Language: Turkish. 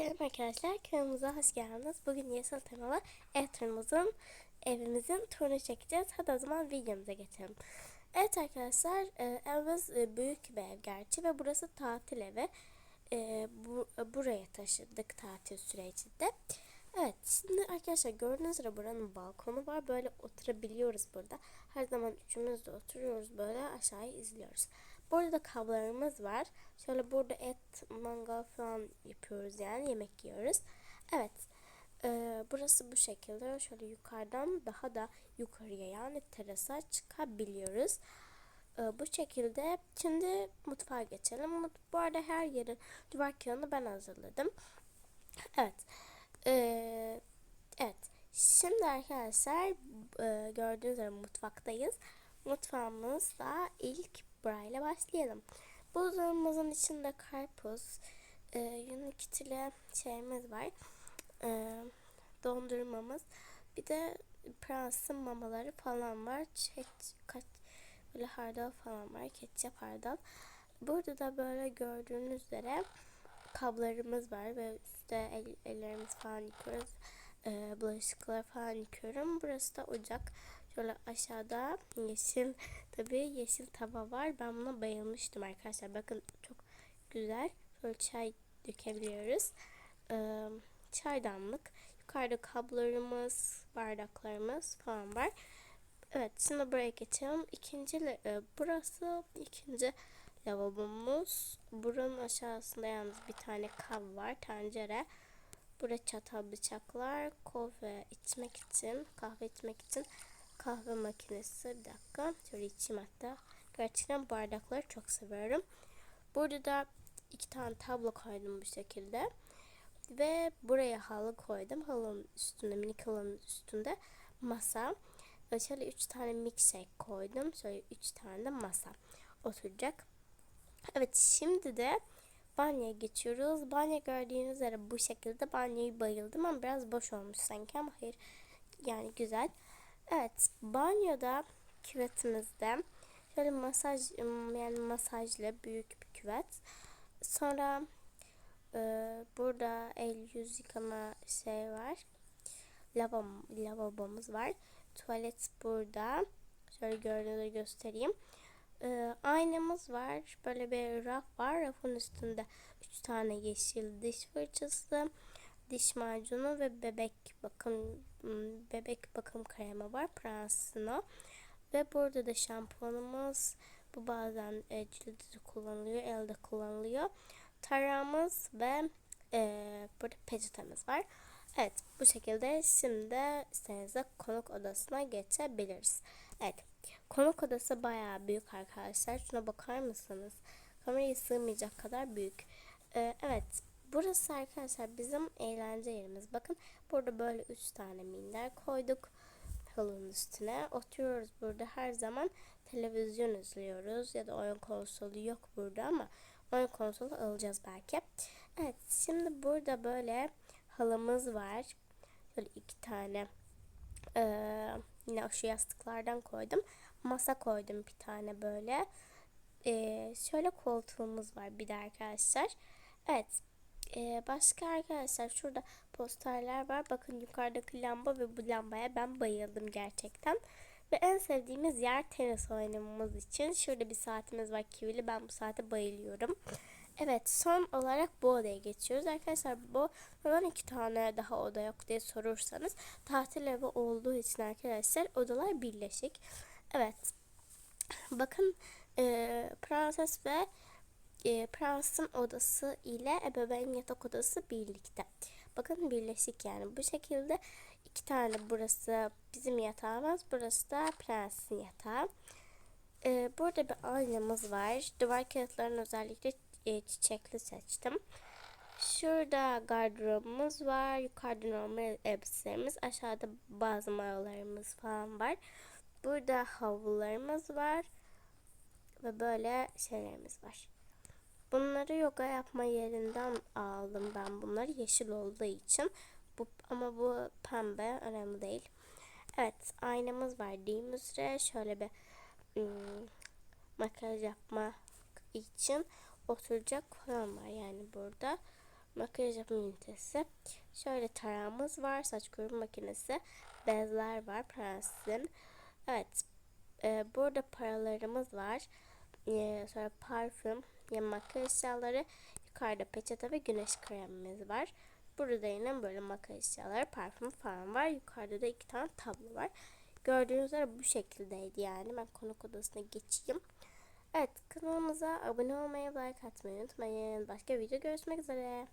Selam arkadaşlar, kanalımıza hoş geldiniz. Bugün yeşil temalı ev turumuzun, evimizin turunu çekeceğiz. Hadi o zaman videomuza geçelim. Evet arkadaşlar, e, evimiz e, büyük bir ev gerçi ve burası tatil evi. E, bu, buraya taşıdık tatil sürecinde. Evet, şimdi arkadaşlar gördüğünüz üzere buranın balkonu var. Böyle oturabiliyoruz burada. Her zaman üçümüz de oturuyoruz böyle aşağıyı izliyoruz. Burada da kablarımız var. Şöyle burada et, mangal falan yapıyoruz yani yemek yiyoruz. Evet. E, burası bu şekilde. Şöyle yukarıdan daha da yukarıya yani terasa çıkabiliyoruz. E, bu şekilde. Şimdi mutfağa geçelim. Bu arada her yerin duvar kağıdını ben hazırladım. Evet. E, evet. Şimdi arkadaşlar e, gördüğünüz gibi mutfaktayız. Mutfağımızda ilk burayla başlayalım. Buzdolabımızın içinde karpuz, e, Unikit'le şeyimiz var. E, dondurmamız. Bir de prensin mamaları falan var. Çek, kaç, böyle hardal falan var. Ketçap hardal. Burada da böyle gördüğünüz üzere kablarımız var ve üstte el, ellerimiz falan yıkıyoruz. E, bulaşıklar falan yıkıyorum. Burası da ocak. Şöyle aşağıda yeşil tabi yeşil tava var. Ben buna bayılmıştım arkadaşlar. Bakın çok güzel. Şöyle çay dökebiliyoruz. Ee, çaydanlık. Yukarıda kablarımız, bardaklarımız falan var. Evet şimdi buraya geçelim. İkinci e, burası ikinci lavabomuz. Buranın aşağısında yalnız bir tane kab var. Tencere. Burada çatal bıçaklar. Kahve içmek için, kahve içmek için kahve makinesi. Bir dakika. Şöyle içeyim hatta. Gerçekten bardakları çok seviyorum. Burada da iki tane tablo koydum bu şekilde. Ve buraya halı koydum. Halının üstünde, minik halının üstünde masa. Ve şöyle üç tane milkshake koydum. Şöyle üç tane de masa oturacak. Evet şimdi de banyoya geçiyoruz. Banyo gördüğünüz üzere bu şekilde banyoyu bayıldım ama biraz boş olmuş sanki ama hayır yani güzel. Evet banyoda küvetimizde şöyle masaj yani masajlı büyük bir küvet. Sonra e, burada el yüz yıkama şey var. Lavabo, lavabomuz var. Tuvalet burada. Şöyle gördüğünüzü göstereyim. E, aynamız var. Böyle bir raf var. Rafın üstünde 3 tane yeşil diş fırçası diş macunu ve bebek bakım bebek bakım kremi var Pransino ve burada da şampuanımız bu bazen e, cilde kullanılıyor elde kullanılıyor taramız ve e, burada peçetemiz var evet bu şekilde şimdi isterseniz konuk odasına geçebiliriz evet konuk odası bayağı büyük arkadaşlar şuna bakar mısınız kamerayı sığmayacak kadar büyük ee, evet Burası arkadaşlar bizim eğlence yerimiz. Bakın burada böyle üç tane minder koyduk halının üstüne. Oturuyoruz burada her zaman televizyon izliyoruz ya da oyun konsolu yok burada ama oyun konsolu alacağız belki. Evet şimdi burada böyle halımız var. Böyle iki tane ee, yine şu yastıklardan koydum. Masa koydum bir tane böyle. Ee, şöyle koltuğumuz var bir de arkadaşlar. Evet ee, başka arkadaşlar şurada posterler var. Bakın yukarıdaki lamba ve bu lambaya ben bayıldım gerçekten. Ve en sevdiğimiz yer tenis oynamamız için. Şurada bir saatimiz var kivili. Ben bu saate bayılıyorum. Evet son olarak bu odaya geçiyoruz. Arkadaşlar bu neden iki tane daha oda yok diye sorursanız tatil evi olduğu için arkadaşlar odalar birleşik. Evet. Bakın e, prenses ve e, prensin odası ile ebeveyn yatak odası birlikte. Bakın birleşik yani bu şekilde iki tane burası bizim yatağımız burası da prensin yatağı. E, burada bir aynamız var. Duvar kağıtlarını özellikle e, çiçekli seçtim. Şurada gardırobumuz var. Yukarıda normal elbiselerimiz. Aşağıda bazı mayolarımız falan var. Burada havlularımız var. Ve böyle şeylerimiz var. Bunları yoga yapma yerinden aldım ben bunları yeşil olduğu için. Bu, ama bu pembe önemli değil. Evet aynamız var değil üzere. Şöyle bir ım, makyaj yapma için oturacak falan var yani burada. makyaj yapma ünitesi. Şöyle tarağımız var, saç kurutma makinesi, bezler var Prens'in. Evet, e, burada paralarımız var. E, sonra parfüm, ya makyaj eşyaları, yukarıda peçete ve güneş kremimiz var. Burada yine böyle makyaj eşyaları, parfüm falan var. Yukarıda da iki tane tablo var. Gördüğünüz üzere bu şekildeydi yani. Ben konuk odasına geçeyim. Evet kanalımıza abone olmayı, like atmayı unutmayın. Başka video görüşmek üzere.